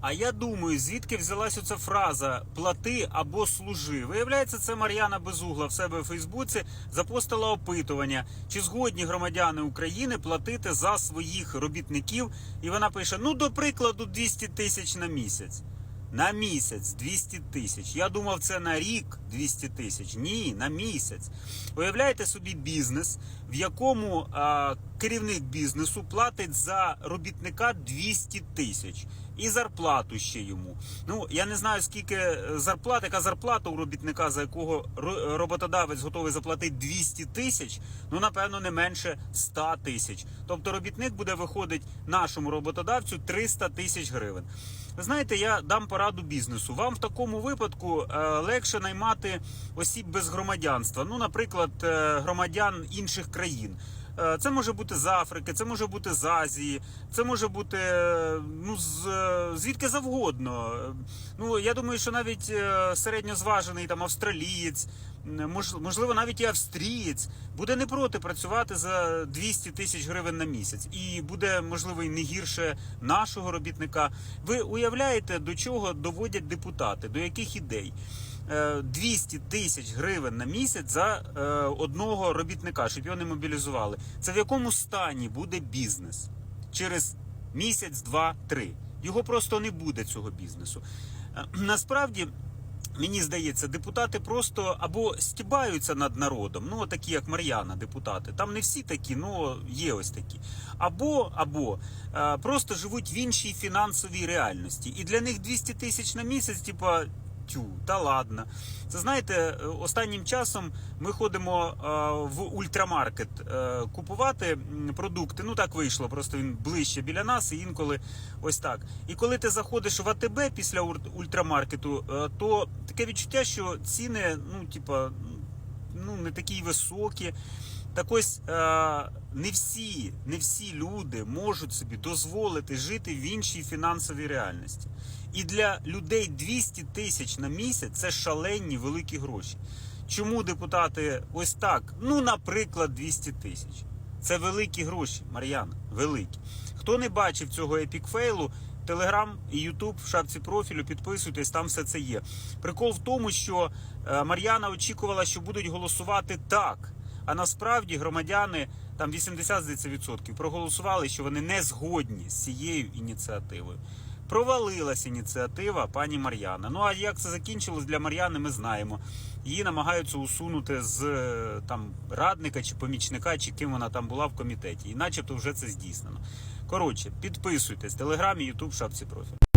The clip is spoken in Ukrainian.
А я думаю, звідки взялась оця фраза плати або служи. Виявляється, це Мар'яна Безугла в себе в Фейсбуці запостила опитування, чи згодні громадяни України платити за своїх робітників. І вона пише: ну, до прикладу, 200 тисяч на місяць. На місяць 200 тисяч. Я думав, це на рік 200 тисяч. Ні, на місяць. Уявляєте собі бізнес, в якому а, керівник бізнесу платить за робітника 200 тисяч і зарплату ще йому. Ну я не знаю скільки е, зарплат, яка зарплата у робітника, за якого ро- роботодавець готовий заплатити 200 тисяч. Ну напевно не менше 100 тисяч. Тобто робітник буде виходить нашому роботодавцю 300 тисяч гривень. Ви знаєте, я дам пораду бізнесу. Вам в такому випадку е, легше наймати осіб без громадянства. Ну, наприклад, е, громадян інших країн. Е, Це може бути з Африки, це може бути з Азії, це може бути е, ну з е, звідки завгодно. Ну я думаю, що навіть середньозважений там австралієць, мож- можливо, навіть і австрієць буде не проти працювати за 200 тисяч гривень на місяць, і буде можливо і не гірше нашого робітника. Ви уявляєте, до чого доводять депутати, до яких ідей? Е, 200 тисяч гривень на місяць за е, одного робітника, щоб його не мобілізували. Це в якому стані буде бізнес через місяць, два, три. Його просто не буде цього бізнесу. Е, Насправді. Мені здається, депутати просто або стібаються над народом, ну такі як Мар'яна, депутати. Там не всі такі, ну є ось такі. Або або е, просто живуть в іншій фінансовій реальності. І для них 200 тисяч на місяць, типа. Тю, та ладно. Це знаєте, е, останнім часом ми ходимо е, в ультрамаркет е, купувати продукти. Ну так вийшло, просто він ближче біля нас, і інколи ось так. І коли ти заходиш в АТБ після ультрамаркету, то таке відчуття, що ціни, ну, типа, ну, не такі високі. Так ось е, не всі, не всі люди можуть собі дозволити жити в іншій фінансовій реальності. І для людей 200 тисяч на місяць це шалені великі гроші. Чому депутати ось так? Ну, наприклад, 200 тисяч. Це великі гроші, Мар'яна, великі. Хто не бачив цього епікфейлу, Телеграм і Ютуб в шапці профілю, підписуйтесь, там все це є. Прикол в тому, що е, Мар'яна очікувала, що будуть голосувати так. А насправді громадяни там 80 здається, відсотків проголосували, що вони не згодні з цією ініціативою. Провалилась ініціатива пані Мар'яна. Ну а як це закінчилось для Мар'яни, ми знаємо. Її намагаються усунути з е, там радника чи помічника, чи ким вона там була в комітеті. І начебто вже це здійснено. Коротше, підписуйтесь, телеграм і ютуб шапці профіль.